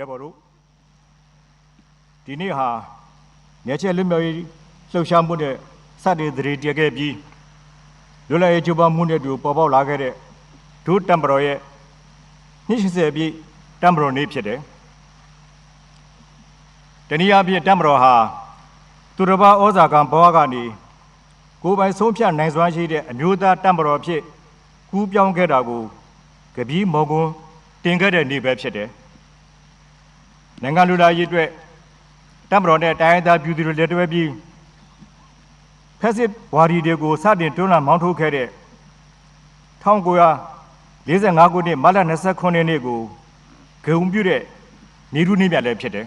ရဲဘော်တို့ဒီနေ့ဟာနေချက်လွတ်မြောက်ရေးလှုပ်ရှားမှုနဲ့စတင်သတိတည်ခဲ့ပြီးလွတ်လပ်ရေးကြိုးပမ်းမှုနဲ့တူပေါ်ပေါက်လာခဲ့တဲ့ဒုတမ်ပရောရဲ့နှစ်80ပြည့်တမ်ပရောနေ့ဖြစ်တယ်တနည်းအားဖြင့်တမ်ပရောဟာသူတစ်ပါးဩဇာကံဘဝကနေကိုယ်ပိုင်ဆုံးဖြတ်နိုင်စွမ်းရှိတဲ့အမျိုးသားတမ်ပရောဖြစ်ကူးပြောင်းခဲ့တာကိုကပီးမော်ကွန်းတင်ခဲ့တဲ့နေ့ပဲဖြစ်တယ် နိုင်ငံလူသားရေးအတွက်တမ်ပရောနဲ့တိုင်းရင်းသားပြည်သူတွေလက်တွဲပြီးဖက်စစ်ဝါဒီတွေကိုစတင်တွန်းလှန်မောင်းထုတ်ခဲ့တဲ့1945ခုနှစ်မတ်လ29ရက်နေ့ကိုဂုံပြုတဲ့နေရုနေ့မြတ်လည်းဖြစ်တယ်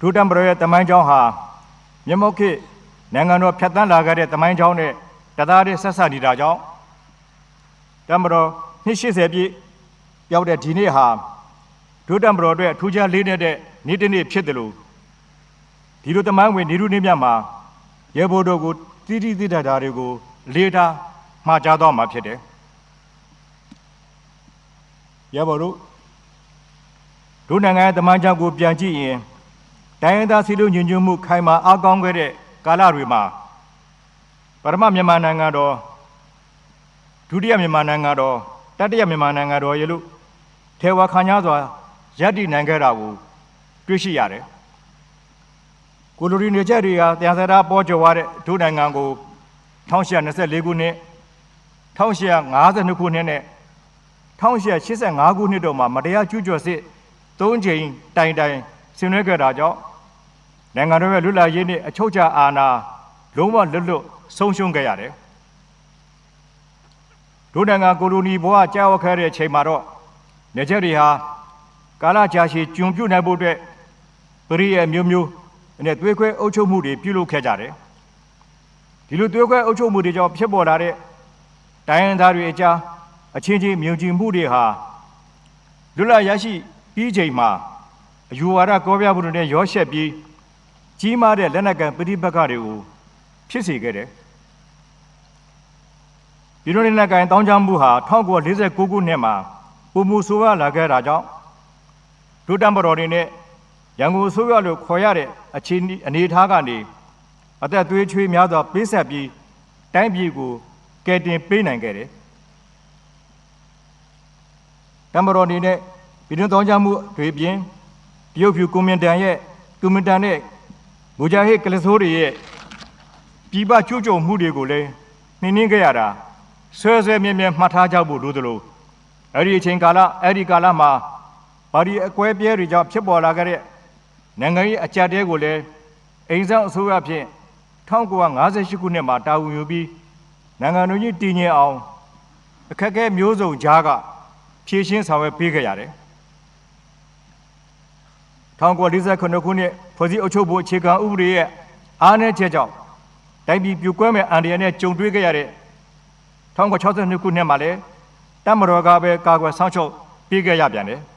ဒုတမ်ပရောရဲ့တမိုင်းကြောင်းဟာမြမောက်ခေတ်နိုင်ငံတော်ဖြတ်တန်းလာခဲ့တဲ့တမိုင်းကြောင်းနဲ့တသားတည်းဆက်ဆက်နေတာကြောင့်တမ်ပရောနှစ်80ပြည့် ရောက်တဲ့ဒီနေ့ဟာဒုတမ်ပရောအတွက်ထူးခြားလေးနေတဲ့နေ့တစ်နေ့ဖြစ်တယ်လို့ဒီလိုတမိုင်းဝင်နေရုနေ့မြတ်မှာရေဘိုးတို့ကိုတိတိတိတတာတွေကိုလေးထားမှာကြားတော့မှာဖြစ်တယ်ရေဘိုးတို့ဒုနိုင်ငံရဲ့တမိုင်းကြောင်းကိုပြန်ကြည့်ရင်တိုင်းရင်းသားစီလုံးညွညွတ်မှုခိုင်မာအားကောင်းခဲ့တဲ့ကာလတွေမှာပထမမြန်မာနိုင်ငံတော်ဒုတိယမြန်မာနိုင်ငံတော်တတိယမြန်မာနိုင်ငံတော်ရေလို့ ထေဝါခံရစွာယက်တည်နိုင်ခဲ့တာကိုတွေ့ရှိရတယ်ကိုလိုရီနေချက်တွေကတရားစရာပေါ်ကျော်သွားတဲ့ဒုနိုင်ငံကို1824ခုနှစ်1852ခုနှစ်နဲ့1885ခုနှစ်တို့မှာမတရားကျူးကျော်စစ်၃ချိန်တိုင်တိုင်ဆင်နွှဲခဲ့တာကြောင့်နိုင်ငံတော်ရဲ့လွတ်လပ်ရေးနဲ့အချုပ်အခြာအာဏာလုံးဝလွတ်လွတ်ဆုံးရှုံးခဲ့ရတယ်ဒုနိုင်ငံကိုလိုနီဘဝကြာဝခဲ့တဲ့အချိန်မှာတော့ နေချက်တွေဟာကာလကြာရှည်ကျွံပြုတ်နိုင်ဖို့အတွက်ပရိယေမျိုးမျိုးနဲ့သွေးခွဲအုပ်ချုပ်မှုတွေပြုလုပ်ခဲ့ကြတယ်ဒီလိုသွေးခွဲအုပ်ချုပ်မှုတွေကြောင့်ဖြစ်ပေါ်လာတဲ့တိုင်းရင်းသားတွေအကြားအချင်းချင်းမြုံကြည်မှုတွေဟာလွတ်လပ်ရရှိပြီးချိန်မှာအယူဝါဒကောပြမှုတွေနဲ့ရောရှက်ပြီးကြီးမားတဲ့လက်နက်ကံပဋိပက္ခတွေကိုဖြစ်စေခဲ့တယ်ပြည်တော်လက်နက်ကံတောင်းကြမှုဟာ1949ခုနှစ်မှာ ပုံမှုဆိုးရလာခဲ့တာကြောင့်ဒုတမ်ပတော်တွေနဲ့ရန်ကုန်ဆိုးရလို့ခေါ်ရတဲ့အခြေအနေထားကနေအသက်သွေးချွေးများစွာပေးဆက်ပြီးတိုင်းပြည်ကိုကယ်တင်ပေးနိုင်ခဲ့တယ်တမ်ပတော်နေနဲ့ပြည်တွင်းတောင်းကြမှုတွေပြင်တရုတ်ဖြူကွန်မန်တန်ရဲ့ကွန်မန်တန်နဲ့မူဂျာဟစ်ကလဆိုးတွေရဲ့ပြည်ပကျူးကျော်မှုတွေကိုလည်းနှင်းနှင်းခဲ့ရတာဆွဲဆွဲမြဲမြဲမှတ်ထားကြဖို့လိုသလို အဲ့ဒီအချိန်ကာလအဲ့ဒီကာလမှာဘာဒီအကွဲပြဲတွေကြောင့်ဖြစ်ပေါ်လာခဲ့တဲ့နိုင်ငံရေးအကြက်တဲကိုလည်းအိမ်ဆောင်အစိုးရဖြင့်1958ခုနှစ်မှာတာဝန်ယူပြီးနိုင်ငံတော်ကြီးတည်ငြိမ်အောင်အခက်အခဲမျိုးစုံကြားကဖြည့်ရှင်းဆောင်ရွက်ပေးခဲ့ရတယ်1949ခုနှစ်ဖွဲ့စည်းအုပ်ချုပ်ဖို့အခြေခံဥပဒေရဲ့အားနည်းချက်ကြောင့်တိုင်းပြည်ပြိုကွဲမဲ့အန်ဒီယန်နဲ့ကြုံတွေ့ခဲ့ရတဲ့1962ခုနှစ်မှာလည်း တမတော်ကပဲကာကွယ်ဆောင်ချုပ်ပေးခဲ့ရပြန်တယ်။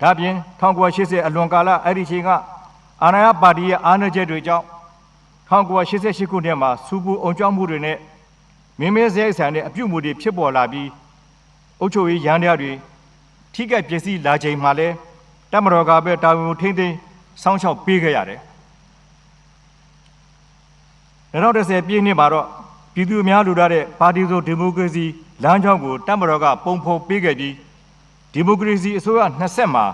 ဒါပြင်1980အလွန်ကာလအဲ့ဒီချိန်ကအာဏာရပါတီရဲ့အားနည်းချက်တွေကြောင့်1988ခုနှစ်မှာစူပူအောင်ကြောင်းမှုတွေနဲ့မင်းမဲစရိုက်ဆန်တဲ့အပြုတ်မှုတွေဖြစ်ပေါ်လာပြီးအုပ်ချုပ်ရေးရန်တရားတွေထိခိုက်ပျက်စီးလာချိန်မှာလဲတမတော်ကပဲတာဝန်ထိမ့်သိမ်းစောင့်ရှောက်ပေးခဲ့ရတယ်2010ပြည့်နှစ်မှာတော့ ပြည်သူအများလူထားတဲ့ပါတီစုဒီမိုကရေစီလမ်းကြောင်းကိုတမတော်ကပုံဖော်ပေးခဲ့ပြီးဒီမိုကရေစီအစိုးရ20မှာ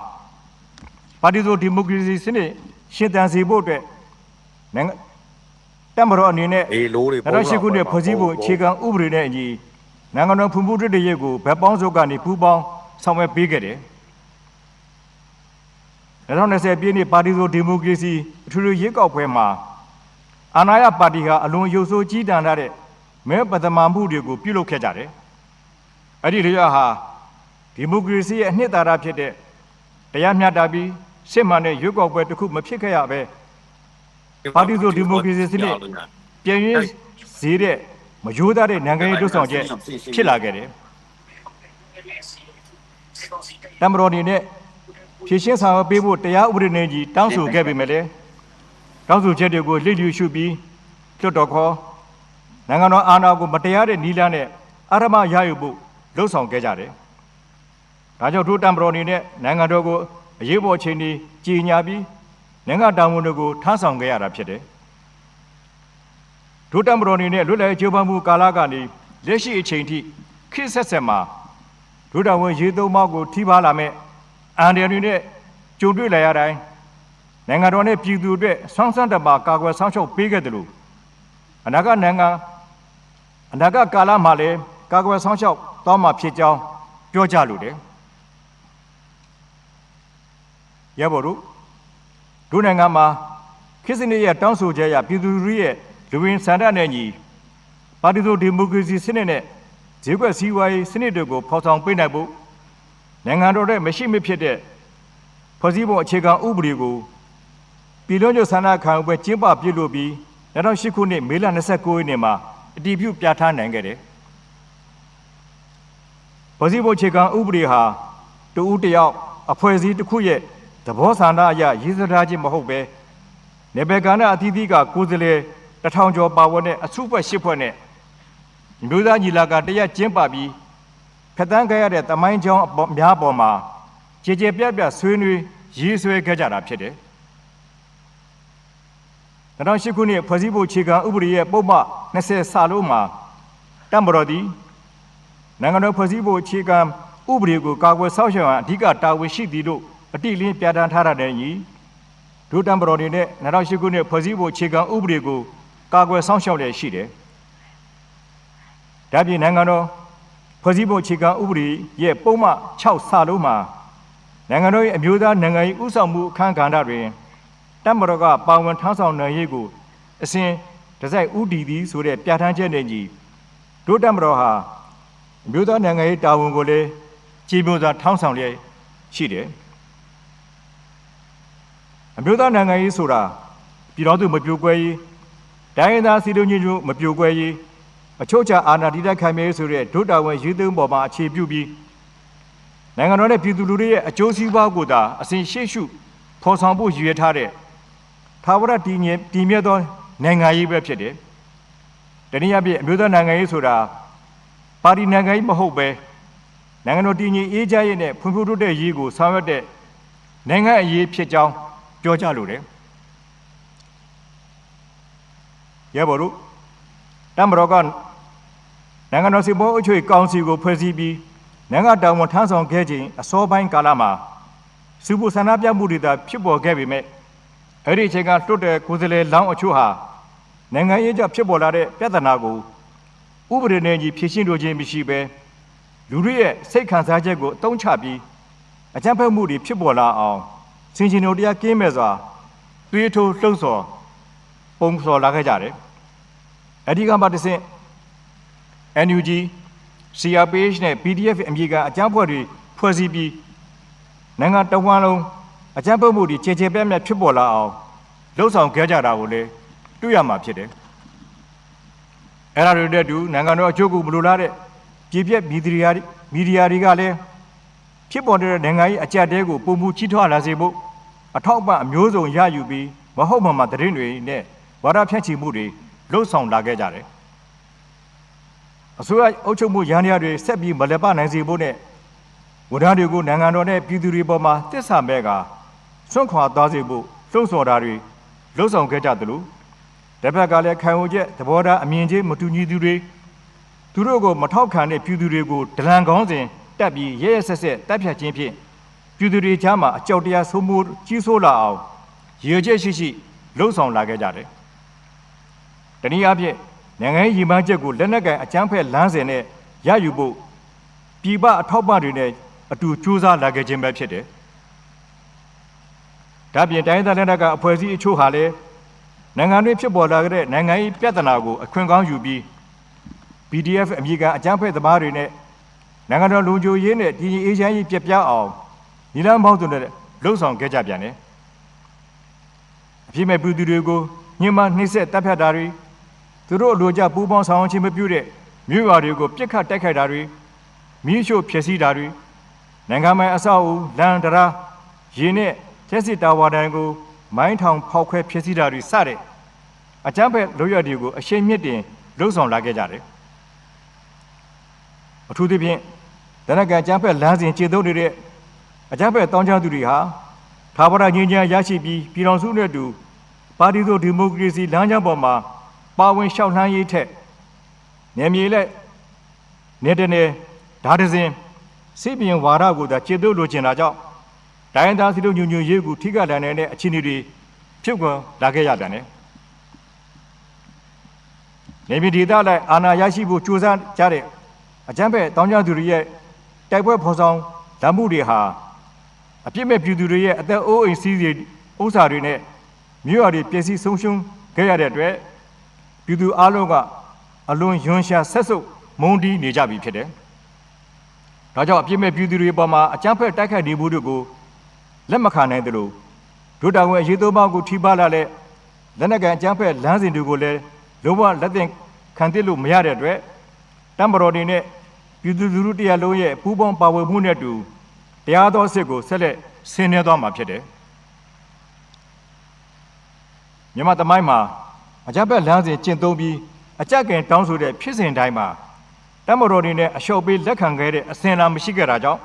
ပါတီစုဒီမိုကရေစီစနစ်ရှင်သန်စေဖို့အတွက်နိုင်ငံတမတော်အနေနဲ့အေးလို့တွေ2008ခုနှစ်ဖွဲ့စည်းပုံအခြေခံဥပဒေနဲ့အညီနိုင်ငံတော်ဖွံ့ဖြိုးတိုးတက်ရေးကိုဗက်ပေါင်းစုံကနေပူးပေါင်းဆောင်ရွက်ပေးခဲ့တယ်2020ပြည့်နှစ်ပါတီစုဒီမိုကရေစီအထူးရွေးကောက်ပွဲမှာအာဏာရပါတီဟာအလွန်ရုပ်ဆိုးကြီးတန်ထားတဲ့ မဲပဒမာမှုတွေကိုပြုလုပ်ခဲ့ကြတယ်။အဲ့ဒီတရားဟာဒီမိုကရေစီရဲ့အနှစ်သာရဖြစ်တဲ့တရားမျှတပြီးစစ်မှန်တဲ့ရွေးကောက်ပွဲတစ်ခုမဖြစ်ခဲ့ရပဲပါတီစုဒီမိုကရေစီစနစ်ပြန်ရင်းဈေးတဲ့မယိုးသားတဲ့နိုင်ငံရေးတွဆောင်ချက်ဖြစ်လာခဲ့တယ်။တမတော်နေနဲ့ဖြည့်ရှင်းဆောင်ရွက်ပေးဖို့တရားဥပဒေနဲ့ကြီးတောင်းဆိုခဲ့ပေမဲ့လည်းတောင်းဆိုချက်တွေကိုလစ်လျူရှုပြီးလွတ်တော်ခေါ် နိုင်ငံတော်အာဏာကိုမတရားတဲ့နီလန်းနဲ့အာရမရယူဖို့လှုံ့ဆော်ခဲ့ကြတယ်ဒါကြောင့်ထိုတံပတော်အနေနဲ့နိုင်ငံတော်ကိုအရေးပေါ်အခြေအနေကြီးညာပြီးနိုင်ငံတာဝန်တွေကိုထမ်းဆောင်ခဲ့ရတာဖြစ်တယ်ထိုတံပတော်အနေနဲ့လွတ်လပ်ရေးကြိုးပမ်းမှုကာလကနေလက်ရှိအချိန်ထိခေတ်ဆက်ဆက်မှာဒုတော်ဝင်ရေသုံးမောက်ကိုထိပါလာမဲ့အန်ဒီရီနဲ့ကြုံတွေ့လာရတိုင်းနိုင်ငံတော်နဲ့ပြည်သူအတွက်ဆွမ်းဆန်းတပါကာကွယ်ဆောင်ရှောက်ပေးခဲ့တယ်လို့အနာဂတ်နိုင်ငံ အနာဂတ်ကာလမှာလည်းကာကွယ်ဆောင်ရှောက်တော့မှာဖြစ်ကြောင်းပြောကြလို့တယ်ရပါတို့ဒုနိုင်ငံမှာခေတ်စနစ်ရဲ့တောင်းဆိုချက်အရပြည်သူလူထုရဲ့လူဝင်ဆန္ဒနဲ့ညီပါတီစုဒီမိုကရေစီစနစ်နဲ့ဈေးကွက်စည်းဝါးရေးစနစ်တွေကိုဖော်ဆောင်ပေးနိုင်ဖို့နိုင်ငံတော်ရဲ့မရှိမဖြစ်တဲ့ဖွဲ့စည်းပုံအခြေခံဥပဒေကိုပြည်လုံးကျွဆန္ဒခံယူပွဲကျင်းပပြုလုပ်ပြီး2008ခုနှစ်မေလ29ရက်နေ့မှာ အတည်ပြုပြဋ္ဌာန်းနိုင်ခဲ့တယ်။ဖွဲ့စည်းပုံအခြေခံဥပဒေဟာတဦးတစ်ယောက်အဖွဲ့အစည်းတစ်ခုရဲ့သဘောဆန္ဒအရရည်စထားခြင်းမဟုတ်ပဲနေဘယ်ကဏ္ဍအသီးသီးကကိုယ်စားလှယ်တစ်ထောင်ကျော်ပါဝင်တဲ့အစုဖွဲ့ရှစ်ဖွဲ့နဲ့မျိုးသားညီလာခံတရက်ကျင်းပပြီးဖက်တန်းခဲ့ရတဲ့တမိုင်းကြောင်းအပေါ်များပေါ်မှာကြေကြေပြတ်ပြတ်ဆွေးနွေးရေးဆွဲခဲ့ကြတာဖြစ်တယ်။ 2008ခုနှစ်ဖွဲ့စည်းပုံအခြေခံဥပဒေရဲ့ပုံမှန်20စာလုံးမှာတမ္ပတော်သည်နိုင်ငံတော်ဖွဲ့စည်းပုံအခြေခံဥပဒေကိုကာကွယ်ဆောက်ရှောက်ရန်အဓိကတာဝန်ရှိသည်လို့အတိအလင်းပြဋ္ဌာန်းထားတဲ့ညီဒုတမ္ပတော်တွေနဲ့2008ခုနှစ်ဖွဲ့စည်းပုံအခြေခံဥပဒေကိုကာကွယ်ဆောက်ရှောက်လျက်ရှိတယ်။ဒါပြင်နိုင်ငံတော်ဖွဲ့စည်းပုံအခြေခံဥပဒေရဲ့ပုံမှန်6စာလုံးမှာနိုင်ငံတော်ရဲ့အမျိုးသားနိုင်ငံရေးဥဆောင်မှုအခမ်းကဏ္ဍတွင် တမတော်ကပါဝင်ထမ်းဆောင်နိုင်ရေးကိုအစဉ်တစိုက်ဥတီသည်ဆိုတဲ့ပြဋ္ဌာန်းချက်နဲ့ညီဒုတမတော်ဟာအမျိုးသားနိုင်ငံရေးတာဝန်ကိုလည်းကြည်ပြိုစွာထောင်းဆောင်လျက်ရှိတယ်အမျိုးသားနိုင်ငံရေးဆိုတာပြည်တော်သူမပြိုကွဲရေးတိုင်းရင်းသားစီလုံးချင်းတို့မပြိုကွဲရေးအချို့ချအာဏာတည်တတ်ခံမြဲဆိုတဲ့ဒုတာဝန်ရည်သွင်းပေါ်မှာအခြေပြုပြီးနိုင်ငံတော်နဲ့ပြည်သူလူထုရဲ့အကျိုးစီးပွားကိုသာအစဉ်ရှေ့ရှုဖော်ဆောင်ဖို့ရည်ရွယ်ထားတဲ့ သာဝရတည်ငြိမ်တည်မြဲသောနိုင်ငံရေးပဲဖြစ်တယ်။တနည်းအားဖြင့်အမျိုးသားနိုင်ငံရေးဆိုတာပါတီနိုင်ငံရေးမဟုတ်ပဲနိုင်ငံတော်တည်ငြိမ်အေးချမ်းရေးနဲ့ဖွံ့ဖြိုးတိုးတက်ရေးကိုဆောင်ရွက်တဲ့နိုင်ငံအရေးဖြစ်ကြောင်းပြောကြလိုတယ်။ရဲဘော်တို့တမတော်ကနိုင်ငံတော်စီပေါ်အချွေကောင်စီကိုဖွဲ့စည်းပြီးနိုင်ငံတော်ဝန်ထမ်းဆောင်ခဲ့ခြင်းအစောပိုင်းကာလမှာစုပူဆန္ဒပြမှုတွေသာဖြစ်ပေါ်ခဲ့ပေမဲ့ အဲ့ဒီအချိန်ကတွတ်တဲ့ကိုယ်စားလှယ်လောင်းအချို့ဟာနိုင်ငံရေးကြောင့်ဖြစ်ပေါ်လာတဲ့ပြဿနာကိုဥပဒေနဲ့ကြီးဖြေရှင်းလိုခြင်းမရှိဘဲလူတွေရဲ့စိတ်ခံစားချက်ကိုအတုံးချပြီးအကြမ်းဖက်မှုတွေဖြစ်ပေါ်လာအောင်စင်ရှင်တို့တရားကင်းမဲ့စွာတွေးထိုးလှုပ်ဆော်ပုံဆော်လာခဲ့ကြတယ်အဓိကမှတစ်ဆင့် NUG CRPH နဲ့ PDF အမည်ကအကြမ်းဖက်တွေဖွဲ့စည်းပြီးနိုင်ငံတော်ဝန်လုံး အကြမ်းဖက်မှုတွေခြေခြေပြတ်ပြတ်ဖြစ်ပေါ်လာအောင်လှုံ့ဆော်ခဲ့ကြတာကိုလည်းတွေ့ရမှာဖြစ်တယ်။အဲ့ဒါတွေတဲ့တူနိုင်ငံတော်အကျိုးကိုမလိုလားတဲ့ပြည်ပြက်မီဒီယာမီဒီယာတွေကလည်းဖြစ်ပေါ်တဲ့နိုင်ငံရေးအကြက်တဲကိုပုံမှုကြီးထွားလာစေဖို့အထောက်အပံ့အမျိုးစုံရယူပြီးမဟုတ်မှမှသတင်းတွေနဲ့ဝါဒဖြန့်ချီမှုတွေလှုံ့ဆော်လာခဲ့ကြတယ်။အစိုးရအုပ်ချုပ်မှုရန်ရာတွေဆက်ပြီးမလည်ပနိုင်စေဖို့နဲ့ဝန်ထမ်းတွေကိုနိုင်ငံတော်နဲ့ပြည်သူတွေပေါ်မှာတစ္ဆာမဲ့က စွန့်ခွာသွားစေဖို့လှုံ့ဆော်တာတွေလှုံ့ဆော်ခဲ့ကြသလိုတစ်ဖက်ကလည်းခံဝန်ချက်သဘောထားအမြင်ချင်းမတူညီသူတွေသူတို့ကိုမထောက်ခံတဲ့ပြည်သူတွေကိုဒလန်ကောင်းစဉ်တက်ပြီးရဲရဲဆက်ဆက်တပ်ဖြတ်ခြင်းဖြင့်ပြည်သူတွေကြားမှာအကြောက်တရားဆိုးမိုးကြီးဆိုးလာအောင်ရည်ချက်ရှိရှိလှုံ့ဆော်လာခဲ့ကြတယ်။တနည်းအားဖြင့်နိုင်ငံရေးရည်မှန်းချက်ကိုလက်နက်ကင်အကြမ်းဖက်လမ်းစဉ်နဲ့ရယူဖို့ပြည်ပအထောက်ပံ့တွေနဲ့အတူကြိုးစားလာခဲ့ခြင်းပဲဖြစ်တယ်။ ဒါပြင်တိုင်းဒေသလက်နက်ကအဖွဲ့အစည်းအချို့ဟာလည်းနိုင်ငံတွင်းဖြစ်ပေါ်လာတဲ့နိုင်ငံရေးပြဿနာကိုအခွင့်ကောင်းယူပြီး PDF အမည်ကအကြမ်းဖက်သမားတွေနဲ့နိုင်ငံတော်လူကြိုရေးနဲ့တည်ငြိမ်အေးချမ်းရေးပြပြအောင်ညီလန်းပေါင်းစုံနဲ့လှုံ့ဆော်ခဲ့ကြပြန်တယ်။အပြစ်မဲ့ပြည်သူတွေကိုညှဉ်းပန်းနှိပ်စက်တပ်ဖြတ်တာတွေသူတို့အလိုကျပူးပေါင်းဆောင်ခြင်းမပြုတဲ့မြို့ရွာတွေကိုပြစ်ခတ်တိုက်ခိုက်တာတွေမိရှို့ဖျက်ဆီးတာတွေနိုင်ငံပိုင်အဆောက်အဦလမ်းတရားရေနဲ့ ကျက်စစ်တာဝါတန်ကိုမိုင်းထောင်ဖောက်ခွဲဖျက်ဆီးတာတွေစတဲ့အကြမ်းဖက်လုပ်ရတွေကိုအရှိန်မြင့်တင်လှုံ့ဆော်လာခဲ့ကြတယ်အထူးသဖြင့်တနက်ကန်ကျန်းဖက်လမ်းစဉ်ခြေသုံးနေတဲ့အကြမ်းဖက်တောင်းချသူတွေဟာထာဝရငြိမ်းချမ်းရရှိပြီးပြည်တော်စုနဲ့အတူပါတီသို့ဒီမိုကရေစီလမ်းကြောင်းပေါ်မှာပါဝင်လျှောက်လှမ်းရေးထက်နေမြေလက်နေတဲ့နေဓာတ်တစ်စင်စိတ်ပြင်ဝါဒကိုသာခြေသုံးလိုချင်တာကြောင့် တိုင်းသားစီတို့ညွညွရေးကိုထိကလန်နေတဲ့အခြေအနေတွေဖြစ်ကွန်လာခဲ့ရပြန်တယ်နေပြည်ဒေသလိုက်အာဏာရရှိဖို့ကြိုးစားကြတဲ့အကြမ်းဖက်တောင်းကြသူတွေရဲ့တိုက်ပွဲဖော်ဆောင်ဓာတ်မှုတွေဟာအပြစ်မဲ့ပြည်သူတွေရဲ့အသက်အိုးအိမ်စီးစီဥစ္စာတွေနဲ့မြို့ရွာတွေပျက်စီးဆုံးရှုံးခဲ့ရတဲ့အတွက်ပြည်သူအလုံးကအလွန်ယွန်းရှာဆက်ဆုပ်မုန်းတီးနေကြပြီဖြစ်တယ်။ဒါကြောင့်အပြစ်မဲ့ပြည်သူတွေပေါ်မှာအကြမ်းဖက်တိုက်ခိုက်နေမှုတို့ကို လက်မခံနိုင်သလိုဒုတာဝန်အရေးသုံးပါးကိုထိပါလာတဲ့လက်နက်ကန်အကြမ်းဖက်လမ်းစဉ်တွေကိုလည်းလုံးဝလက်သင့်ခံသစ်လို့မရတဲ့အတွက်တမ်ဘရော်ဒီနဲ့ပြည်သူလူထုတရားလုံးရဲ့ပူးပေါင်းပါဝင်မှုနဲ့အတူတရားတော်စစ်ကိုဆက်လက်ဆင်းရဲသွားမှာဖြစ်တယ်မြန်မာသမိုင်းမှာအကြမ်းဖက်လမ်းစဉ်ကျင့်သုံးပြီးအကြက်ကင်တောင်းဆိုတဲ့ဖြစ်စဉ်တိုင်းမှာတမ်ဘရော်ဒီနဲ့အလျှော့ပေးလက်ခံခဲ့တဲ့အစဉ်အလာမရှိခဲ့တာကြောင့်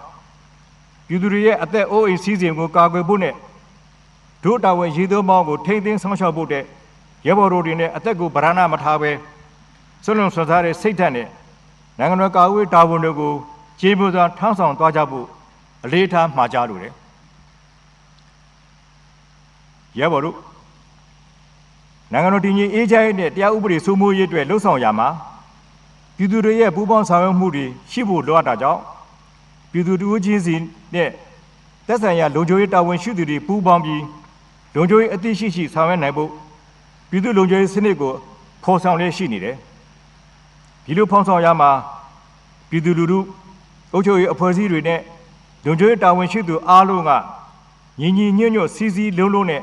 ပြည်သူတွေရဲ့အသက်အိုးအိမ်စီးစိမ်ကိုကာကွယ်ဖို့နဲ့ဒုတာဝန်ရည်သွမောင်းကိုထိမ့်သိမ်းဆောင်ရှောက်ဖို့တဲ့ရဲဘော်တို့တွေနဲ့အသက်ကိုဗရဏမထားပဲဆွလွန်ဆွစားတဲ့စိတ်ဓာတ်နဲ့နိုင်ငံတော်ကာကွယ်တာဝန်တွေကိုခြေပွစွာထမ်းဆောင်သွားကြဖို့အလေးထားမှာကြားလိုတယ်ရဲဘော်တို့နိုင်ငံတော်တည်ငြိမ်အေးချမ်းရေးနဲ့တရားဥပဒေစိုးမိုးရေးအတွက်လှုံ့ဆော်ရမှာပြည်သူတွေရဲ့ပူးပေါင်းဆောင်ရွက်မှုတွေရှိဖို့လိုအပ်တာကြောင့်ပြည်သူတို့ချင်းစီ နဲ့သက်ဆိုင်ရာလုံခြုံရေးတာဝန်ရှိသူတွေပူးပေါင်းပြီးလုံခြုံရေးအသိရှိရှိဆောင်ရွက်နိုင်ဖို့ပြည်သူလုံခြုံရေးစနစ်ကိုဖော်ဆောင်လျက်ရှိနေတယ်။ဒီလိုဖော်ဆောင်ရမှာပြည်သူလူထုအုပ်ချုပ်ရေးအဖွဲ့အစည်းတွေနဲ့လုံခြုံရေးတာဝန်ရှိသူအားလုံးကညီညီညွတ်ညွတ်စီစီလုံးလုံးနဲ့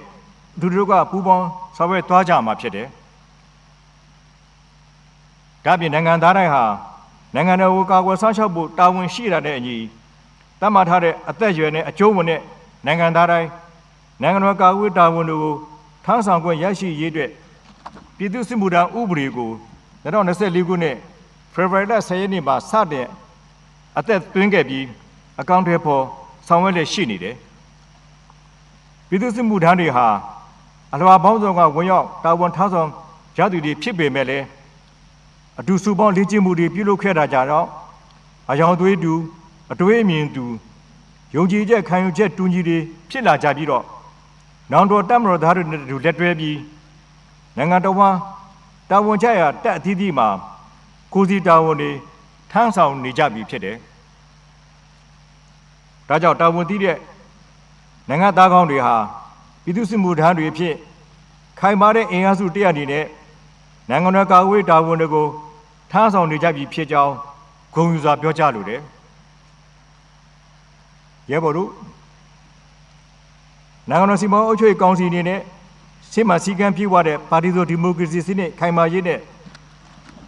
သူတို့ကပူးပေါင်းဆောင်ရွက်သွားကြမှာဖြစ်တယ်။ဒါပြင်နိုင်ငံသားတိုင်းဟာနိုင်ငံတော်ကိုကာကွယ်ဆောင်ရှောက်ဖို့တာဝန်ရှိတာတဲ့အညီ တတ်မှတ်ထားတဲ့အသက်အရွယ်နဲ့အကျိုးဝင်တဲ့နိုင်ငံသားတိုင်းနိုင်ငံတော်ကာကွယ်တာဝန်တွေကိုထမ်းဆောင်ခွင့်ရရှိရေးအတွက်ပြည်သူ့စစ်မှုထမ်းဥပဒေကို2024ခုနှစ်ဖေဖော်ဝါရီလ10ရက်နေ့မှာစတင်အသက်သွင်းခဲ့ပြီးအကောင့်တွေပေါ်ဆောင်ရွက်လက်ရှိနေတယ်ပြည်သူ့စစ်မှုထမ်းတွေဟာအလွာပေါင်းစုံကဝင်ရောက်တာဝန်ထမ်းဆောင်ရသူတွေဖြစ်ပေမဲ့လည်းအတူစုပေါင်းလေ့ကျင့်မှုတွေပြုလုပ်ခဲ့တာကြတော့အယောင်သွေးတူ အတွေးအမြင်တူယုံကြည်ချက်ခံယူချက်တူညီတွေဖြစ်လာကြပြီးတော့နောင်တော်တမတော်သားတွေနဲ့တူလက်တွဲပြီးနိုင်ငံတော်မှာတာဝန်ချရာတက်အသီးသီးမှာကိုစီတာဝန်တွေထမ်းဆောင်နေကြပြီဖြစ်တယ်။ဒါကြောင့်တာဝန်တည်တဲ့နိုင်ငံသားကောင်းတွေဟာပြည်သူ့စစ်မှုထမ်းတွေဖြစ်ခိုင်မာတဲ့အင်အားစုတရအနေနဲ့နိုင်ငံတော်ကာကွယ်တာဝန်တွေကိုထမ်းဆောင်နေကြပြီဖြစ်ကြောင်းဂုဏ်ယူစွာပြောကြားလိုတယ်။ ရဲဘော်တို့နိုင်ငံတော်စီမံအုပ်ချုပ်ရေးကောင်စီအနေနဲ့စစ်မှန်စည်းကမ်းပြည့်ဝတဲ့ပါတီစုံဒီမိုကရေစီစနစ်ခိုင်မာရေးနဲ့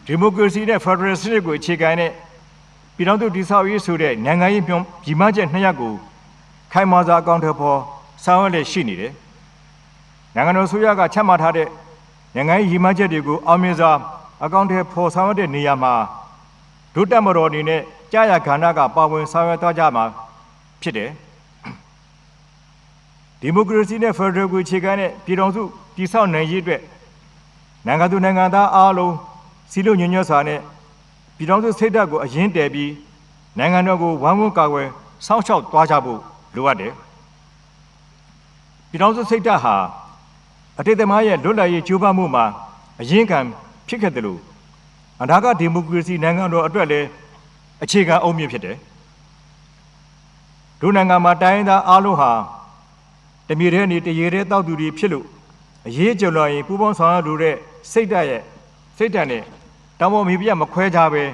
ဒီမိုကရေစီနဲ့ဖက်ဒရယ်စနစ်ကိုအခြေခံတဲ့ပြည်ထောင်စုတည်ဆောက်ရေးဆိုတဲ့နိုင်ငံရေးပြုံကြီးမားချက်နှစ်ရပ်ကိုခိုင်မာစွာအကောင့်ထဲပေါ်ဆောင်ရွက်လက်ရှိနေတယ်။နိုင်ငံတော်ဆိုရကချမှတ်ထားတဲ့နိုင်ငံရေးကြီးမားချက်တွေကိုအောင်မြင်စွာအကောင့်ထဲပေါ်ဆောင်ရွက်တဲ့နေရာမှာဒုတက်မတော်အနေနဲ့ကြာရခန္ဓာကပါဝင်ဆောင်ရွက်သွားကြမှာ ဖြစ်တယ်။ဒီမိုကရေစီနဲ့ဖက်ဒရယ်ကိုအခြေခံတဲ့ပြည်ထောင်စုတည်ဆောက်နိုင်ရေးအတွက်နိုင်ငံသူနိုင်ငံသားအားလုံးစီလို့ညွညွတ်စွာနဲ့ပြည်ထောင်စုစိတ်ဓာတ်ကိုအရင်တည်ပြီးနိုင်ငံတော်ကိုဝမ်းဝန်းကာကွယ်စောင့်ရှောက်သွားကြဖို့လိုအပ်တယ်။ပြည်ထောင်စုစိတ်ဓာတ်ဟာအတိတ်သမားရဲ့လွတ်လပ်ရေးကြိုးပမ်းမှုမှာအရင်ကံဖြစ်ခဲ့တယ်လို့အနာဂတ်ဒီမိုကရေစီနိုင်ငံတော်အတွက်လည်းအခြေခံအုံမြင့်ဖြစ်တယ်။ ဒုနိုင်ငံမှာတိုင်းသားအားလုံးဟာတမြေတဲ့နေတရေတဲ့တောက်သူတွေဖြစ်လို့အရေးကြုံလာရင်ပူပေါင်းဆောင်ရလို့တဲ့စိတ်ဓာတ်ရဲ့စိတ်ဓာတ်နဲ့တောင်ပေါ်မြေပြမခွဲကြပဲ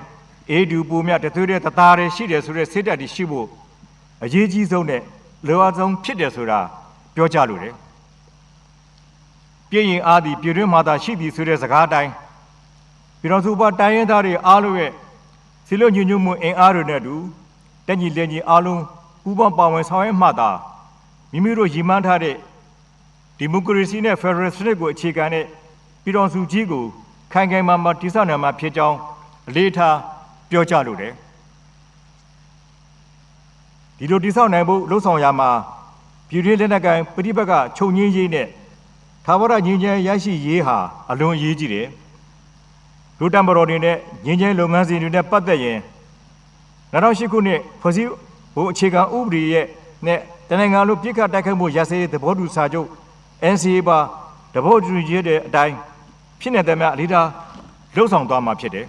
အေးဒူပူမြတသွေးတဲ့တသားတဲ့ရှိတယ်ဆိုတဲ့စိတ်ဓာတ်တွေရှိဖို့အရေးကြီးဆုံးနဲ့လောအပ်ဆုံးဖြစ်တယ်ဆိုတာပြောကြလို့တယ်ပြည့်ရင်အားသည်ပြည်တွင်းမှာသာရှိသည်ဆိုတဲ့စကားအတိုင်းပြည်တော်စုဘတိုင်းရင်းသားတွေအားလုံးရဲ့စီလို့ညွညွမှုအင်အားတွေနဲ့အတူတက်ညီလက်ညီအားလုံး ပူးပေါင်းပါဝင်ဆောင်ရွက်မှသာမိမိတို့ရည်မှန်းထားတဲ့ဒီမိုကရေစီနဲ့ဖက်ဒရယ်စနစ်ကိုအခြေခံတဲ့ပြည်တော်စုကြီးကိုခိုင်ခိုင်မာမာတည်ဆောက်နိုင်မှာဖြစ်ကြောင်းအလေးထားပြောကြားလိုတယ်ဒီလိုတိဆောက်နိုင်ဖို့လှုံ့ဆော်ရမှာပြည်တွင်းလက်နက်ကိုင်ပဋိပက္ခချုပ်ငြင်းရေးနဲ့သာဝရငြင်းချမ်းရရှိရေးဟာအလွန်အရေးကြီးတယ်လူတံပတော်တွေနဲ့ငြင်းချမ်းလုပ်ငန်းစဉ်တွေနဲ့ပတ်သက်ရင်2008ခုနှစ်ဖွဲ့စည်း ပုံအခြေခံဥပဒေရဲ့နဲ့တနင်္ဂနွေလိုပြစ်ခတ်တိုက်ခိုက်မှုရစဲသဘောတူစာချုပ် NCA ပါသဘောတူညီချက်တဲ့အတိုင်းဖြစ်နေတဲ့များအလေးထားလှုံ့ဆော်သွားမှာဖြစ်တယ်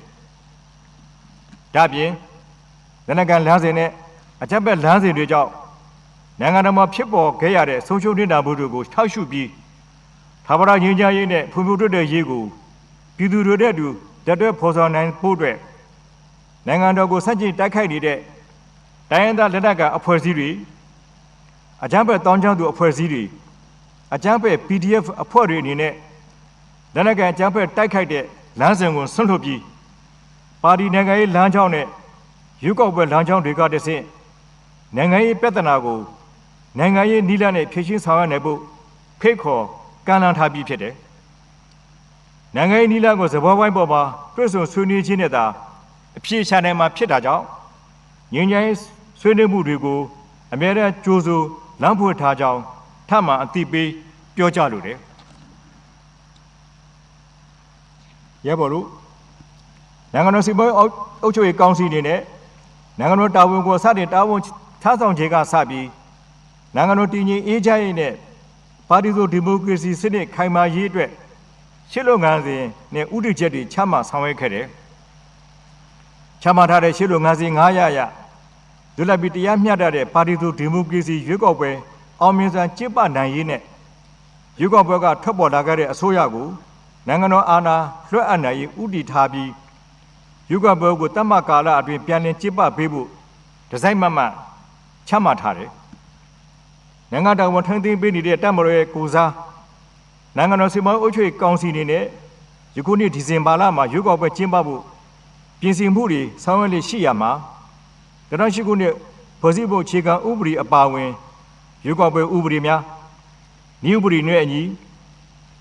ဒါပြင်လက်နက်ကန်လမ်းစဉ်နဲ့အကြက်ဘက်လမ်းစဉ်တွေကြောင့်နိုင်ငံတော်မှာဖြစ်ပေါ်ခဲ့ရတဲ့ဆုံးရှုံးနေတာမှုတွေကိုထောက်ရှုပြီးသာဝရငြိမ်းချမ်းရေးနဲ့ဖွံ့ဖြိုးတိုးတက်ရေးကိုပြည်သူတွေတဲ့တူတက်တွဲဖော်ဆောင်နိုင်ဖို့အတွက်နိုင်ငံတော်ကိုစန့်ကျင်တိုက်ခိုက်နေတဲ့ တိုင်းရင်းသားလက်နက်ကန်အဖွဲ့အစည်းတွေအကြမ်းဖက်တောင်းချောင်းသူအဖွဲ့အစည်းတွေအကြမ်းဖက် PDF အဖွဲ့တွေအနေနဲ့လက်နက်ကန်အကြမ်းဖက်တိုက်ခိုက်တဲ့လမ်းစဉ်ကိုဆွန့်လွတ်ပြီးပါတီနိုင်ငံရေးလမ်းကြောင်းနဲ့ရွေးကောက်ပွဲလမ်းကြောင်းတွေကတဆင့်နိုင်ငံရေးပြဿနာကိုနိုင်ငံရေးနည်းလမ်းနဲ့ဖြေရှင်းဆောင်ရွက်နိုင်ဖို့ဖိတ်ခေါ်ကမ်းလှမ်းထားပြီးဖြစ်တယ်။နိုင်ငံရေးနည်းလမ်းကိုသဘောပိုင်းပေါ်မှာတွဲဆုံဆွေးနွေးခြင်းနဲ့သာအပြည့်ချနိုင်မှာဖြစ်တာကြောင့်ငြိမ်းချမ်းရေး ဆွေးနွေးမှုတွေကိုအမြဲတမ်းကြိုးစိုးလမ်းဖွင့်ထားကြောင်းထပ်မံအသိပေးပြောကြားလိုတယ်။ရဲဘော်တို့နိုင်ငံတော်စီမံအုပ်ချုပ်ရေးကောင်စီအနေနဲ့နိုင်ငံတော်တာဝန်ကိုစတင်တာဝန်ထားဆောင်ခြင်းကစပြီးနိုင်ငံတော်တည်ငြိမ်အေးချမ်းရေးနဲ့ပါတီစုဒီမိုကရေစီစနစ်ခိုင်မာရေးအတွက်ရှစ်လုပ်ငန်းစဉ်နဲ့ဥတီချက်တွေချမှတ်ဆောင်ရွက်ခဲ့တယ်။ချမှတ်ထားတဲ့ရှစ်လုပ်ငန်းစဉ်900ရ ဒုလပီတရားမျှတတဲ့ပါတီစုဒီမိုကရေစီရွေးကောက်ပွဲအောင်မြင်စွာကျင်းပနိုင်ရေးနဲ့ရွေးကောက်ပွဲကထွက်ပေါ်လာခဲ့တဲ့အစိုးရကိုနိုင်ငံတော်အာဏာလွှဲအပ်နိုင်ရေးဥတီထားပြီးယူကပွဲကိုတတ်မှတ်ကာလအတွင်းပြန်လည်ကျင်းပပေးဖို့ဒီဇိုင်းမမချမှတ်ထားတယ်။နိုင်ငံတော်ဝန်ထမ်းသိမ်းပေးနေတဲ့တပ်မတော်ရဲ့ကိုစားနိုင်ငံတော်စီမံအုပ်ချုပ်ရေးကောင်စီအနေနဲ့ယခုနှစ်ဒီဇင်ဘာလမှာယူကပွဲကျင်းပဖို့ပြင်ဆင်မှုတွေဆောင်ရွက်လျက်ရှိရမှာ တရရှိခုနှစ်ဖွဲ့စည်းပုံခြေခံဥပဒေအပါအဝင်ယူကပွဲဥပဒေများဤဥပဒေနဲ့အညီ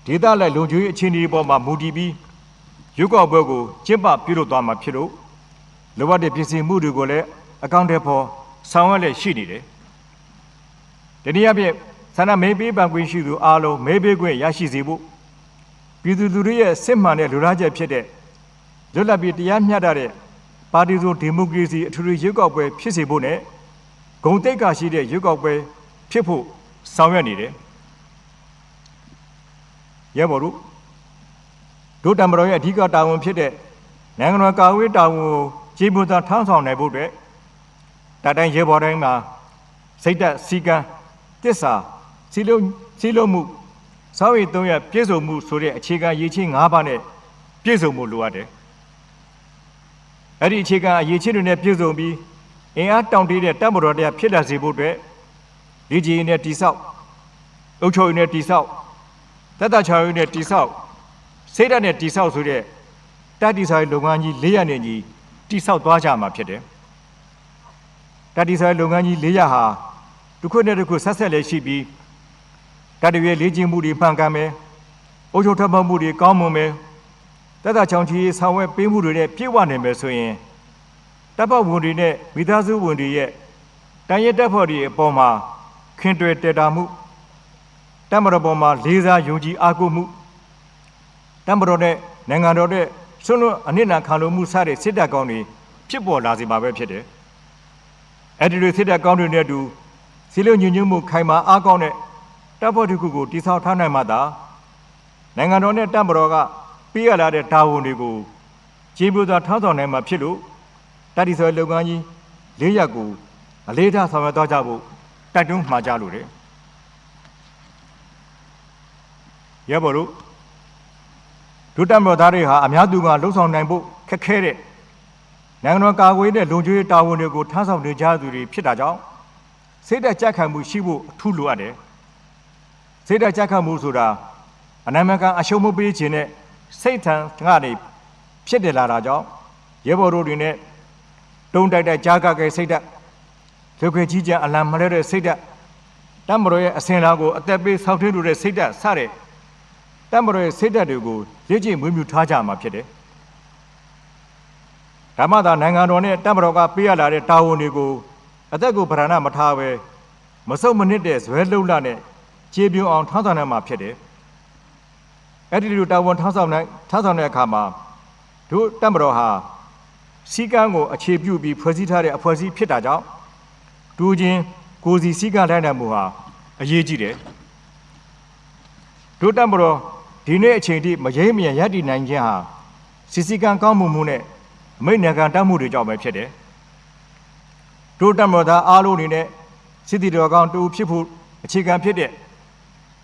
ဒေသလိုက်လုံခြုံရေးအခြေအနေပေါ်မှာမူတည်ပြီးရွေးကောက်ပွဲကိုကျင်းပပြုလုပ်သွားမှာဖြစ်လို့လိုအပ်တဲ့ပြင်ဆင်မှုတွေကိုလည်းအကောင့်ထဲပေါ်ဆောင်ရွက်လက်ရှိနေတယ်။ဒီနေ့အဖြစ်ဆန္ဒမေးပေးပန်ခွင့်ရှိသူအားလုံးမေးပေးခွင့်ရရှိစေဖို့ပြည်သူလူထုရဲ့စစ်မှန်တဲ့လူလားချက်ဖြစ်တဲ့လွတ်လပ်ပြီးတရားမျှတတဲ့ ပါတီစုဒီမိုကရေစီအထူးရွေးကောက်ပွဲဖြစ်စေဖို့နဲ့ဂုံတိတ်ကရှိတဲ့ရွေးကောက်ပွဲဖြစ်ဖို့ဆောင်ရွက်နေတယ်။ရဲဘော်တို့ဒုတမတော်ရဲ့အဓိကတာဝန်ဖြစ်တဲ့နိုင်ငံတော်ကာကွယ်တာဝန်ကိုခြေပွသာထမ်းဆောင်နိုင်ဖို့အတွက်တတိုင်းရဲဘော်တိုင်းမှာစိတ်သက်စီကံတစ္ဆာစီလုံးစီလုံးမှုစောင့်ရည်သုံးရပြည့်စုံမှုဆိုတဲ့အခြေခံရည်ချင်း၅ပါးနဲ့ပြည့်စုံမှုလိုအပ်တယ်။ အဲ့ဒီအခြေခံအရေးချင်းတွေနဲ့ပြည့်စုံပြီးအင်အားတောင့်တတဲ့တပ်မတော်တရားဖြစ်လာစေဖို့အတွက်ဒီကြီးနဲ့တိဆောက်အုပ်ချုပ်ရေးနဲ့တိဆောက်တက်တာချောင်းရေးနဲ့တိဆောက်စိတ်ဓာတ်နဲ့တိဆောက်ဆိုတဲ့တတ်တိဆောက်လုပ်ငန်းကြီး၄ရနဲ့ကြီးတိဆောက်သွားကြမှာဖြစ်တယ်။တတ်တိဆောက်လုပ်ငန်းကြီး၄ရဟာတစ်ခုနဲ့တစ်ခုဆက်ဆက်လည်းရှိပြီးတတ်တရွေလေးချင်းမှုတွေမှန်ကန်မယ်။အုပ်ချုပ်ထပ်မှုတွေကောင်းမွန်မယ်။ တက်တာချောင်းချီဆောင်ရွက်ပေးမှုတွေနဲ့ပြည့်ဝနိုင်မယ်ဆိုရင်တပ်ပေါဝင်တွေနဲ့မိသားစုဝင်တွေရဲ့တန်ရတက်ဖို့တွေအပေါ်မှာခင်တွယ်တည်တာမှုတပ်မတော်ပေါ်မှာလေးစားယုံကြည်အားကိုးမှုတမတော်နဲ့နိုင်ငံတော်နဲ့ဆွလွန်အနစ်နာခံလို့မှုစတဲ့စစ်တပ်ကောင်းတွေဖြစ်ပေါ်လာစေမှာပဲဖြစ်တယ်။အဲဒီလိုစစ်တပ်ကောင်းတွေနဲ့အတူစီလုံးညွညွမှုခိုင်မာအားကောင်းတဲ့တပ်ဖွဲ့တစ်ခုကိုတိဆောက်ထားနိုင်မှသာနိုင်ငံတော်နဲ့တပ်မတော်က ပေးရလာတဲ့တာဝန်တွေကိုခြေပြသာထောက်ဆောင်နိုင်မှာဖြစ်လို့တတိဆွဲလုပ်ငန်းကြီး၄ရပ်ကိုအလေးထားဆောင်ရွက်သွားကြဖို့တိုက်တွန်းမှာကြလို့တယ်။ရဲဘော်တို့ဒုတက်မတော်သားတွေဟာအများသူကလှုံ့ဆော်နိုင်ဖို့ခက်ခဲတဲ့နိုင်ငံတော်ကာကွယ်တဲ့လုံခြုံရေးတာဝန်တွေကိုထမ်းဆောင်နေကြသူတွေဖြစ်တာကြောင့်စိတ်သက်ကြက်ခံမှုရှိဖို့အထူးလိုအပ်တယ်။စိတ်သက်ကြက်ခံမှုဆိုတာအနာမကန်အရှုံးမပေးခြင်းနဲ့ စိတ်ထံကနေဖြစ်တယ်လာတာကြောင့်ရဲဘော်တို့တွေနဲ့တုံးတိုက်တိုက်ကြားကကဲစိတ်သက်ဒုက္ခကြီးကြအလံမလဲတဲ့စိတ်သက်တမတော်ရဲ့အစင်လာကိုအသက်ပေးဆောက်ထင်းလို့တဲ့စိတ်သက်စတဲ့တမတော်ရဲ့စိတ်ဓာတ်တွေကိုလေ့ကျင့်မွေးမြူထားကြမှာဖြစ်တယ်။ဓမ္မသာနိုင်ငံတော်နဲ့တမတော်ကပေးရလာတဲ့တာဝန်တွေကိုအသက်ကိုဗရဏမထားပဲမဆုတ်မနစ်တဲ့ဇွဲလုံလနဲ့ခြေပြုံအောင်ထောင်းဆောင်နိုင်မှာဖြစ်တယ် အဲ့ဒီလိုတာဝန်ထောင်းဆောင်နိုင်ထောင်းဆောင်တဲ့အခါမှာတို့တက်မတော်ဟာစီကံကိုအခြေပြုပြီးဖွဲ့စည်းထားတဲ့အဖွဲ့အစည်းဖြစ်တာကြောင့်တူချင်းကိုစီစီကံတိုင်းနိုင်မှုဟာအရေးကြီးတယ်တို့တက်မတော်ဒီနေ့အချိန်ထိမရိမ့်မြန်ရည်တည်နိုင်ခြင်းဟာစီစီကံကောင်းမှုမှုနဲ့အမိတ်နယ်ခံတတ်မှုတွေကြောင့်ပဲဖြစ်တယ်တို့တက်မတော်သားအားလုံးအနေနဲ့စစ်တီတော်ကောင်းတူဖြစ်ဖို့အခြေခံဖြစ်တဲ့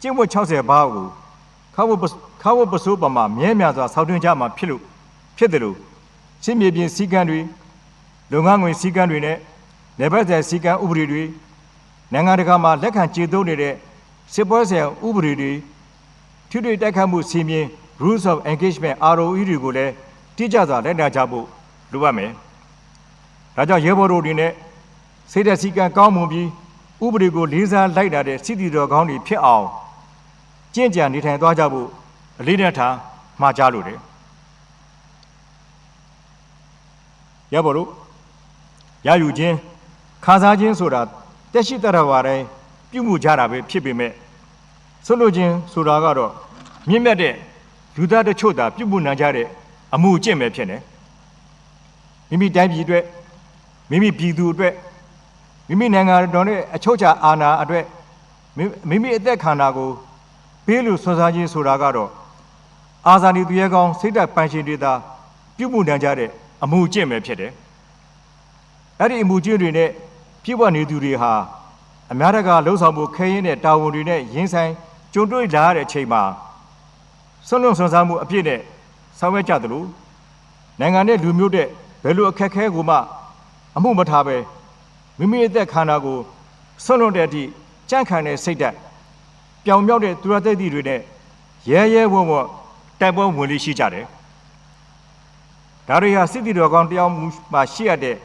ကျင့်ဝတ်60ဘားကိုခါဝ ခါဝပစိုးပမာမြဲမြံစွာဆောက်ထွင်းကြမှာဖြစ်လို့ဖြစ်တယ်လို့ရှင်းမြေပြင်စည်းကမ်းတွေလုပ်ငန်းငွေစည်းကမ်းတွေနဲ့နေဘက်ဆိုင်စည်းကမ်းဥပဒေတွေနိုင်ငံတကာမှာလက်ခံကျေသုံးနေတဲ့စစ်ပွဲဆိုင်ဥပဒေတွေထိတွေ့တိုက်ခတ်မှုစီမင်း rules of engagement ROE တွေကိုလည်းတိကျစွာလက်နာကြဖို့လိုအပ်မယ်။ဒါကြောင့်ရဲဘော်တို့အနေနဲ့စိတ်သက်စည်းကမ်းကောင်းမွန်ပြီးဥပဒေကိုလေးစားလိုက်တာတဲ့စစ်တီတော်ကောင်းတွေဖြစ်အောင်ကြင့်ကြံနေထိုင်သွားကြဖို့ အလေးနဲ့ထားမှာကြားလို့တယ်ရပါလို့ရယူခြင်းခါစားခြင်းဆိုတာတက်ရှိတရဝါတိုင်းပြုမှုကြတာပဲဖြစ်ပေမဲ့ဆွလို့ခြင်းဆိုတာကတော့မြင့်မြတ်တဲ့လူသားတချို့သာပြုမှုနိုင်ကြတဲ့အမှုအကျင့်ပဲဖြစ်နေမိမိတိုင်းပြည်အတွက်မိမိပြည်သူအတွက်မိမိနိုင်ငံတော်နဲ့အချုပ်ချာအာဏာအတွက်မိမိအသက်ခန္ဓာကိုပေးလို့ဆွစားခြင်းဆိုတာကတော့ အာဇာနည်သူရဲကောင်းစိတ်ဓာတ်ပန်ရှင်တွေသာပြုမှုနိုင်ကြတဲ့အမှုကျင့်ပဲဖြစ်တယ်။အဲ့ဒီအမှုကျင့်တွေနဲ့ပြည့်ဝနေသူတွေဟာအများတကာလှုပ်ဆောင်မှုခဲရင်တဲ့တာဝန်တွေနဲ့ရင်ဆိုင်ကြုံတွေ့လာရတဲ့အချိန်မှာဆွလွန်ဆွစားမှုအပြည့်နဲ့ဆောင်ရွက်ကြသလိုနိုင်ငံနဲ့လူမျိုးတဲ့ဘယ်လိုအခက်ခဲကိုမှအမှုမထားပဲမိမိအသက်ခန္ဓာကိုဆွလွန်တဲ့အထိကြန့်ခံတဲ့စိတ်ဓာတ်ပြောင်မြောက်တဲ့သူရသက်တိတွေနဲ့ရဲရဲဝံ့ဝံ့ တိုက်ပွဲဝင်လေးရှိကြတယ်။ဒါတွေဟာစစ်တီတော်ကောင်းတယောက်မှရှိရတဲ့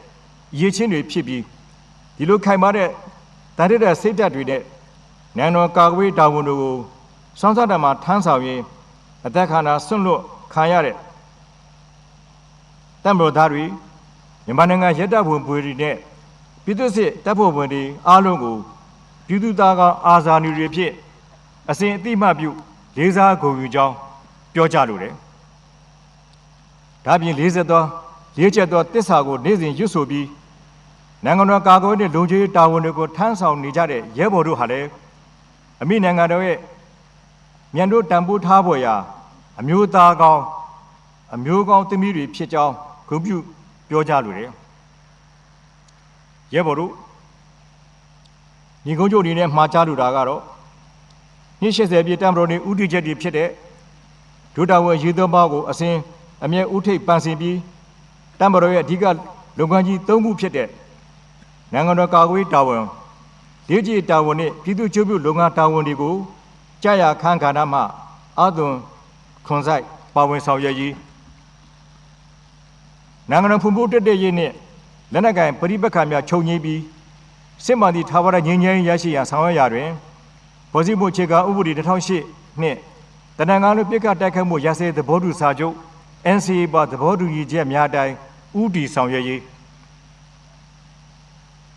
ရည်ချင်းတွေဖြစ်ပြီးဒီလိုခိုင်မာတဲ့တန်တဲ့စိတ်ဓာတ်တွေနဲ့နိုင်ငံတော်ကာကွယ်တာဝန်တွေကိုစောင့်စားတမှာထမ်းဆောင်ရင်းအသက်ခန္ဓာဆွန့်လွတ်ခံရတဲ့တမ္ပတော်သားတွေမြန်မာနိုင်ငံရဲတပ်ဖွဲ့ပွေတွေနဲ့ပြည်သူ့စစ်တပ်ဖွဲ့ဝင်တွေအားလုံးကိုပြည်သူသားကောင်အာဇာနည်တွေဖြစ်အစဉ်အတိမပြုလေးစားဂုဏ်ယူကြောင်း ပြောကြလိုတယ်။ဒါပြင်လေးဆက်သောလေးချက်သောတစ္ဆာကိုနေ့စဉ်ရွတ်ဆိုပြီးနိုင်ငံတော်ကာကွယ်တဲ့လုံခြုံရေးတာဝန်တွေကိုထမ်းဆောင်နေကြတဲ့ရဲဘော်တို့ဟာလည်းအမိနိုင်ငံတော်ရဲ့မြန်တို့တန်ဖိုးထားပေါ်ရာအမျိုးသားကောင်းအမျိုးကောင်းသမီးတွေဖြစ်ကြောင်းဂုဏ်ပြုပြောကြလိုတယ်။ရဲဘော်တို့ညီကုန်းချုပ်အနေနဲ့မှာကြားလိုတာကတော့နှစ်80ပြည့်တမ်ဘရိုနေဥတီချက်တွေဖြစ်တဲ့ ဒုတာဝန်ရေသွန်းပေါကိုအစဉ်အမြဲဥထိပ်ပန်ဆင်ပြီးတမ်ဘရိုရဲ့အဓိကလုပ်ငန်းကြီး၃ခုဖြစ်တဲ့နိုင်ငံတော်ကာကွယ်တာဝန်ဒေသကြီးတာဝန်နဲ့ပြည်သူ့ချုပ်ပြုလုပ်ငန်းတာဝန်တွေကိုကြာရခန်းခန္ဓာမှအာသွန်ခွန်ဆိုင်ပါဝင်ဆောင်ရွက်ရေးနိုင်ငံတော်ဖွံ့ဖြိုးတက်တဲ့ရေးနဲ့လက်နက်ကင်ပရိပက္ခများချုပ်ငြိမ်းပြီးစစ်မှန်သည့်ထာဝရငြိမ်းချမ်းရေးရရှိရန်ဆောင်ရွက်ရာတွင်ပေါ်စီမှုခြေကဥပဒေ2008နှင့် တနင်္ဂနွေပြစ်ကတိုက်ခတ်မှုရစဲသဘောတူစာချုပ် NCA ပါသဘောတူညီချက်များအတိုင်းဥတီဆောင်ရွက်ရေး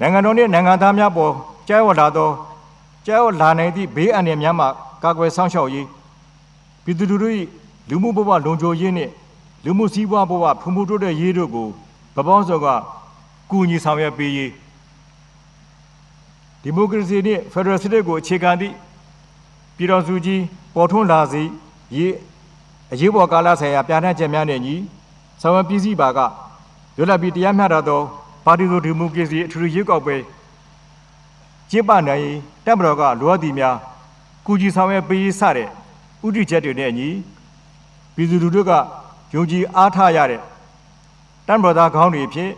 နိုင်ငံတော်နှင့်နိုင်ငံသားများပေါ်ကြားဝလာသောကြားဝလာနိုင်သည့်ဘေးအန္တရာယ်များမှကာကွယ်ဆောင်ရှောက်ရေးပြည်သူလူထု၏လူမှုဘဝလုံခြုံရေးနှင့်လူမှုစည်းဝါးဘဝဖွံ့ဖြိုးတိုးတက်ရေးတို့ကိုဗပောင်းစောကကူညီဆောင်ရွက်ပေးရေးဒီမိုကရေစီနှင့်ဖက်ဒရယ်စနစ်ကိုအခြေခံသည့် ပြည်တော်စုကြီးပေါ်ထွန်းလာစေရေးအရေးပေါ်ကာလဆိုင်ရာပြဋ္ဌာန်းချက်များနဲ့ညီဆောင်ရွက်ပြည်စည်းပါကလွတ်လပ်ပြီးတရားမျှတသောပါတီစုဒီမိုကရေစီအထူးရွေးကောက်ပွဲကျင်းပနိုင်ရေးတပ်မတော်ကလိုအပ်သည့်များကူညီဆောင်ရွက်ပေးစတဲ့ဥတီချက်တွေနဲ့အညီပြည်သူလူထုကယုံကြည်အားထားရတဲ့တပ်မတော်သားခေါင်းတွေဖြစ်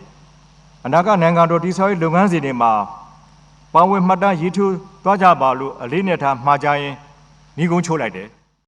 အနာဂတ်နိုင်ငံတော်တည်ဆောက်ရေးလုပ်ငန်းစဉ်တွေမှာပါဝင်မှတ်တမ်းရေးထိုးသွားကြပါလို့အလေးနဲ့ထားမှားကြရင် ညီကုန်းချိုးလိုက်တယ်